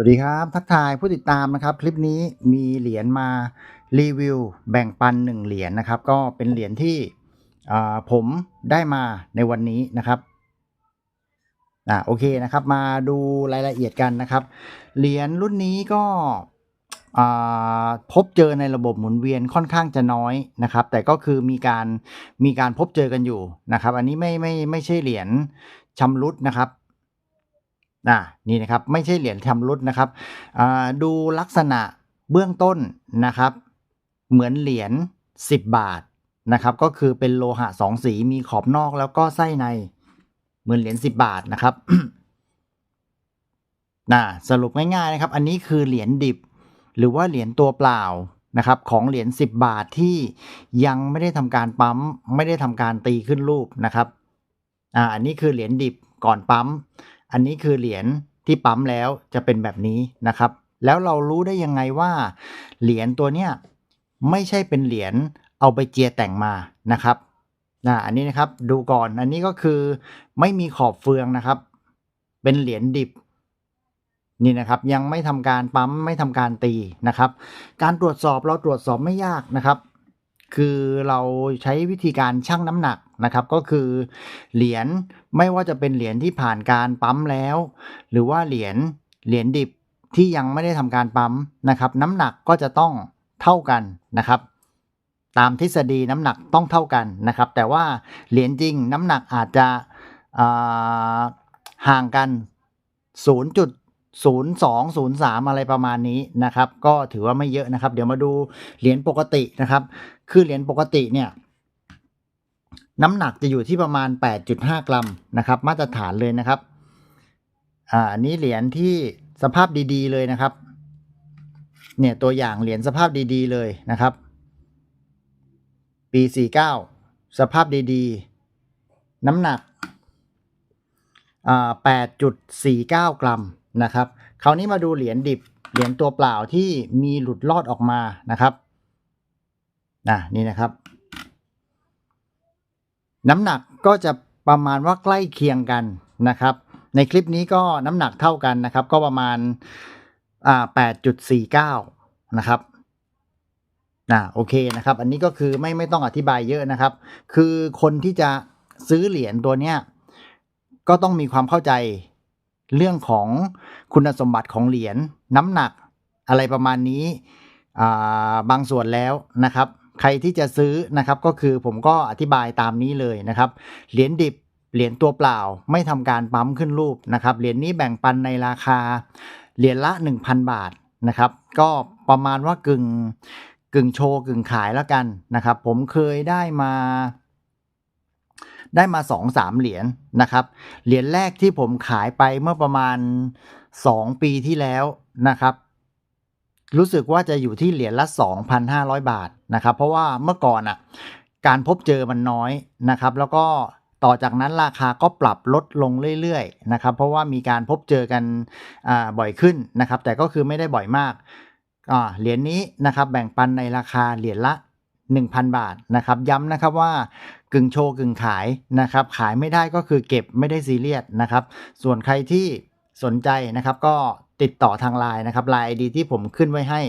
วัสดีครับ ทักทายผู้ติดตามนะครับ คลิปนี้มีเหรียญมารีวิวแบ่งปัน 1 เหรียญนะครับ ก็เป็นเหรียญที่ผมได้มาในวันนี้นะครับอ่าโอเคนะครับ มาดูรายละเอียดกันนะครับ เหรียญรุ่นนี้ก็พบเจอในระบบหมุนเวียนค่อนข้างจะน้อยนะครับ แต่ก็คือมีการมีการพบเจอกันอยู่นะครับ อันนี้ไม่ไม่ไม่ใช่เหรียญชำรุดนะครับ อ่านี่นะครับไม่ใช่เหรียญชำรุดนะครับดูลักษณะเบื้องต้นนะครับ เหมือนเหรียญ10 บาทนะครับ ก็คือเป็นโลหะสองสีมีขอบนอกแล้วก็ไส้ในเหมือนเหรียญ10 บาทนะครับนะสรุปง่ายๆนะครับ อันนี้คือเหรียญดิบ หรือว่าเหรียญตัวเปล่านะครับของเหรียญ10 บาทที่ยังไม่ได้ทำการปั๊ม ไม่ได้ทำการตีขึ้นรูปนะครับอ่าอันนี้คือเหรียญดิบก่อนปั๊ม อันนี้คือเหรียญที่ปั๊มแล้วจะเป็นแบบนี้นะครับ แล้วเรารู้ได้ยังไงว่า เหรียญตัวเนี้ยไม่ใช่เป็นเหรียญเอาไปเจียแต่งมานะครับนะอันนี้นะครับดูก่อนอันนี้ก็คือไม่มีขอบเฟืองนะครับ เป็นเหรียญดิบนี่นะครับยังไม่ทำการปั๊มไม่ทำการตีนะครับ การตรวจสอบเราตรวจสอบไม่ยากนะครับ คือเราใช้วิธีการชั่งน้ำหนักนะครับ ก็คือเหรียญไม่ว่าจะเป็นเหรียญที่ผ่านการปั๊มแล้ว หรือว่าเหรียญเหรียญดิบที่ยังไม่ได้ทำการปั๊มนะครับ น้ำหนักก็จะต้องเท่ากันนะครับตามทฤษฎีน้ำหนักต้องเท่ากันนะครับ แต่ว่าเหรียญจริงน้ำหนักอาจจะห่างกัน 0203 อะไรประมาณนี้นะครับ ก็ถือว่าไม่เยอะนะครับ เดี๋ยวมาดูเหรียญปกตินะครับ คือเหรียญปกติเนี่ยน้ำหนักจะอยู่ที่ประมาณ 8.5 กรัมนะครับ มาตรฐานเลยนะครับอ่านนี้เหรียญที่สภาพดีๆเลยนะครับ เนี่ยตัวอย่างเหรียญสภาพดีๆเลยนะครับ ปี 49 สภาพดีๆ น้ำหนักอ่า8.49 กรัม นะครับ คราวนี้มาดูเหรียญดิบ เหรียญตัวเปล่าที่มีหลุดลอดออกมานะครับนะนี่นะครับ น้ำหนักก็จะประมาณว่าใกล้เคียงกันนะครับ ในคลิปนี้ก็น้ำหนักเท่ากันนะครับ ก็ประมาณอ่า8.49นะครับอ่าโอเคนะครับ อันนี้ก็คือไม่ไม่ต้องอธิบายเยอะนะครับ คือคนที่จะซื้อเหรียญตัวเนี้ยก็ต้องมีความเข้าใจ เรื่องของคุณสมบัติของเหรียญน้ำหนักอะไรประมาณนี้บางส่วนแล้วนะครับ ใครที่จะซื้อนะครับก็คือผมก็อธิบายตามนี้เลยนะครับ เหรียญดิบเหรียญตัวเปล่าไม่ทำการปั๊มขึ้นรูปนะครับ เหรียญนี้แบ่งปันในราคาเหรียญละ 1,000 บาทนะครับ ก็ประมาณว่ากึ่งกึ่งโชว์กึ่งขายแล้วกันนะครับ ผมเคยได้มา ได้มา2อสามเหรียญนะครับ เหรียญแรกที่ผมขายไปเมื่อประมาณ 2 ปีที่แล้วนะครับ รู้สึกว่าจะอยู่ที่เหรียญละ 2,500 บาทนะครับ เพราะว่าเมื่อก่อนอะการพบเจอมันน้อยนะครับ แล้วก็ต่อจากนั้นราคาก็ปรับลดลงเรื่อยๆนะครับ เพราะว่ามีการพบเจอกันบ่อยขึ้นนะครับ แต่ก็คือไม่ได้บ่อยมากเหรียญนี้นะครับแบ่งปันในราคาเหรียญละ 1,000 บาทนะครับ ย้ำนะครับว่ากึ่งโชว์กึ่งขายนะครับ ขายไม่ได้ก็คือเก็บไม่ได้ซีเรียสนะครับ ส่วนใครที่สนใจนะครับก็ติดต่อทางไลน์นะครับไลน์ ID ที่ผมขึ้นไว้ให้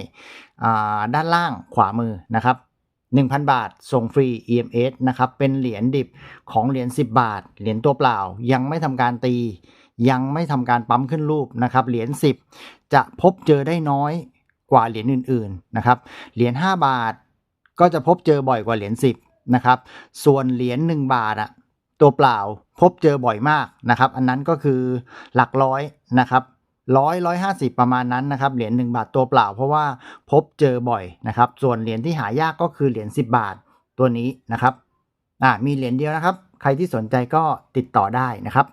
ด้านล่างขวามือนะครับ 1,000 บาท ส่งฟรี EMS นะครับ เป็นเหรียญดิบของเหรียญ10 บาท เหรียญตัวเปล่า ยังไม่ทำการตี ยังไม่ทำการปั๊มขึ้นรูปนะครับ เหรียญ10 จะพบเจอได้น้อยกว่าเหรียญอื่น ๆ นะครับ เหรียญ5บาท ก็จะพบเจอบ่อยกว่าเหรียญ10นะครับ ส่วนเหรียญ1บาทอะตัวเปล่าพบเจอบ่อยมากนะครับ อันนั้นก็คือหลักร้อยนะครับร้อยร้อยห้าสิบประมาณนั้นนะครับเหรียญหนึ่งบาทตัวเปล่า เพราะว่าพบเจอบ่อยนะครับ ส่วนเหรียญที่หายากก็คือเหรียญ10 บาทตัวนี้นะครับอ่ามีเหรียญเดียวนะครับ ใครที่สนใจก็ติดต่อได้นะครับ